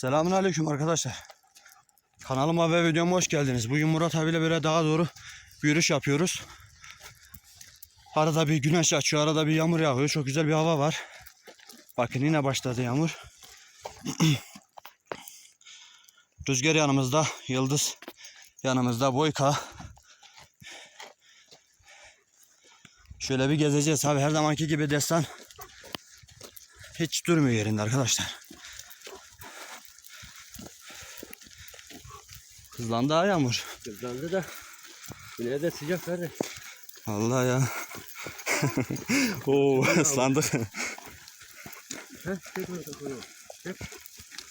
Selamun Aleyküm arkadaşlar. Kanalıma ve videoma hoş geldiniz. Bugün Murat abiyle böyle daha doğru yürüyüş yapıyoruz. Arada bir güneş açıyor, arada bir yağmur yağıyor. Çok güzel bir hava var. Bakın yine başladı yağmur. Rüzgar yanımızda, Yıldız yanımızda, Boyka. Şöyle bir gezeceğiz abi. Her zamanki gibi destan hiç durmuyor yerinde arkadaşlar. Hızlandı ha yağmur. Kızlandı da yine de sıcak verdi. Allah ya. Oo ıslandık. Heh, çek orada koyuyor. Çek.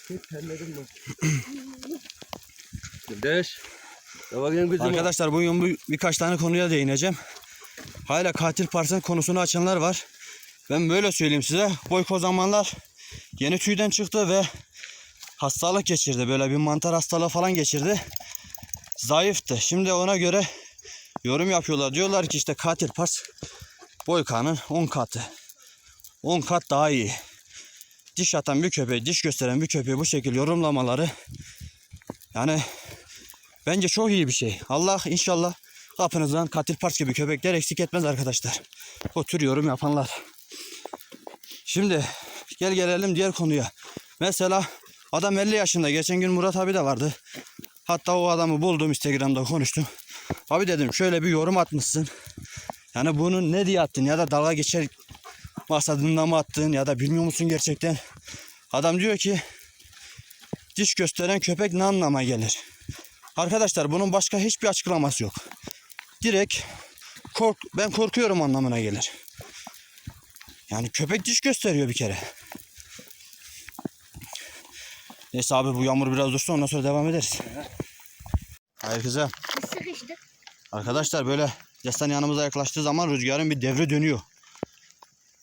Çek terledim bak. Kardeş. Arkadaşlar bugün bu birkaç tane konuya değineceğim. Hala katil parçanın konusunu açanlar var. Ben böyle söyleyeyim size. Boyko zamanlar yeni tüyden çıktı ve hastalık geçirdi. Böyle bir mantar hastalığı falan geçirdi. Zayıftı. Şimdi ona göre yorum yapıyorlar. Diyorlar ki işte katil pars Boyka'nın 10 katı. 10 kat daha iyi. Diş atan bir köpeği, diş gösteren bir köpeği bu şekilde yorumlamaları yani Bence çok iyi bir şey. Allah inşallah kapınızdan katil pars gibi köpekler eksik etmez arkadaşlar. O tür yorum yapanlar. Şimdi gel gelelim diğer konuya. Mesela adam 50 yaşında. Geçen gün Murat abi de vardı. Hatta o adamı buldum Instagram'da konuştum. Abi dedim şöyle bir yorum atmışsın. Yani bunu ne diye attın ya da dalga geçer maksadında mı attın ya da bilmiyor musun gerçekten? Adam diyor ki diş gösteren köpek ne anlama gelir? Arkadaşlar bunun başka hiçbir açıklaması yok. Direkt kork ben korkuyorum anlamına gelir. Yani köpek diş gösteriyor bir kere. Neyse abi bu yağmur biraz dursun ondan sonra devam ederiz. Hayır kızım. Sıkıştık. Arkadaşlar böyle destan yanımıza yaklaştığı zaman rüzgarın bir devre dönüyor.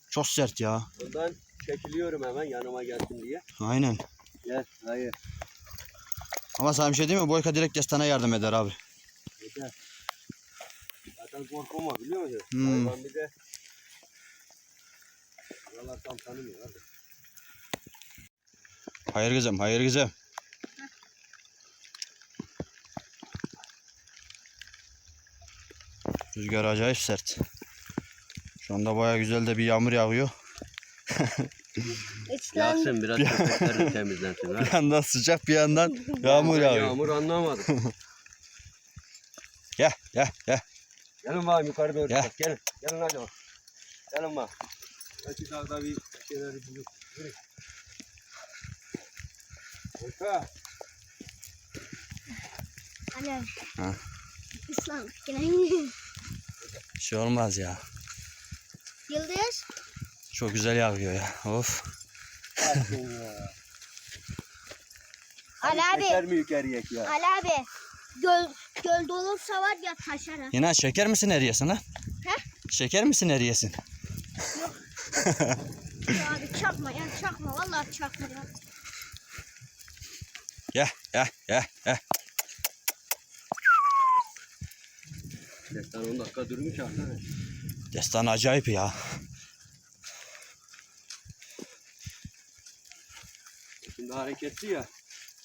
Çok sert ya. Ondan çekiliyorum hemen yanıma gelsin diye. Aynen. Gel. Hayır. Ama sana bir şey diyeyim mi? Boyka direkt destana yardım eder abi. Yeter. Zaten korkum var biliyor musun? Hmm. Hayvan bir de Buralar tam tanımıyor abi. Hayır kızım, hayır kızım. Rüzgar acayip sert. Şu anda baya güzel de bir yağmur yağıyor. Yaksın biraz köpekler temizlensin ha. Bir yandan sıcak bir yandan yağmur yağıyor. Yağmur anlamadım. Gel gel gel. Gelin bakayım yukarı doğru. Gel. Gelin. Gelin hadi bak. Gelin bak. Belki dağda bir şeyler bulur. Alev. Ha. İslam. Bir şey olmaz ya. Yıldız. Çok güzel yağıyor ya. Of. Ali abi. Yeter mi yukarıya ya? Ali abi. Göl, göl dolursa var ya taşar ha. Yine şeker misin eriyesin ha? He? Şeker misin eriyesin? Ya abi çakma ya çakma. Vallahi çakma ya. Gel gel gel gel. Destan 10 dakika durmuş artık. Destan acayip ya. Şimdi hareketli ya.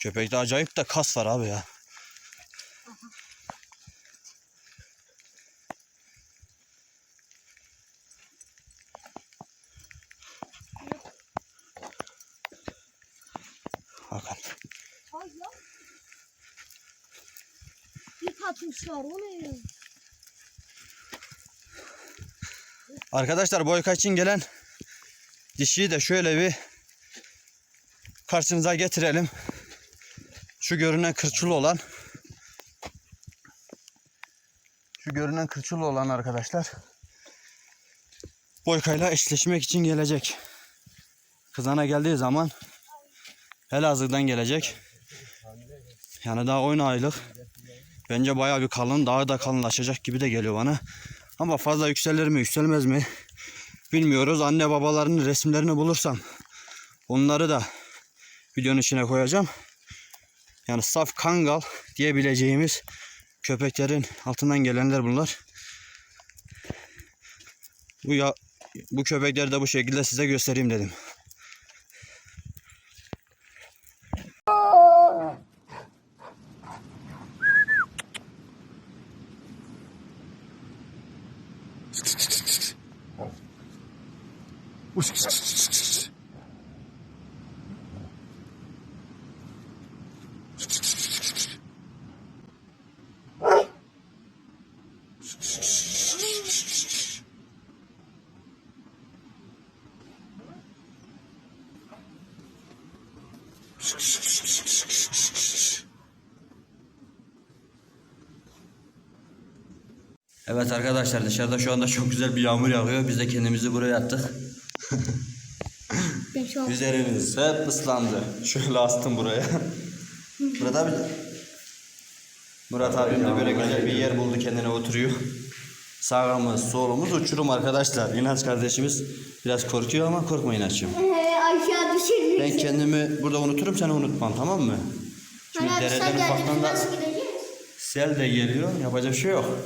Köpekte acayip de kas var abi ya. Bakın. İp atmışlar o ne? ya? Arkadaşlar boyka için gelen dişiyi de şöyle bir karşınıza getirelim. Şu görünen kırçılı olan şu görünen kırçılı olan arkadaşlar boykayla eşleşmek için gelecek. Kızana geldiği zaman Elazığ'dan gelecek. Yani daha 10 aylık. Bence bayağı bir kalın. Daha da kalınlaşacak gibi de geliyor bana. Ama fazla yükselir mi yükselmez mi bilmiyoruz. Anne babalarının resimlerini bulursam onları da videonun içine koyacağım. Yani saf kangal diyebileceğimiz köpeklerin altından gelenler bunlar. Bu ya bu köpekleri de bu şekilde size göstereyim dedim. Evet arkadaşlar dışarıda şu anda çok güzel bir yağmur yağıyor. Biz de kendimizi buraya attık. Üzerimiz hep ıslandı. Şöyle astım buraya. Murat abi. Murat abim de böyle güzel bir yer buldu kendine oturuyor. Sağımız solumuz uçurum arkadaşlar. İnanç kardeşimiz biraz korkuyor ama korkma İnanç'ım. Ee, aşağı düşürürüz. Ben kendimi burada unuturum seni unutmam tamam mı? Şimdi abi dereden ufaktan da sel de geliyor yapacak bir şey yok.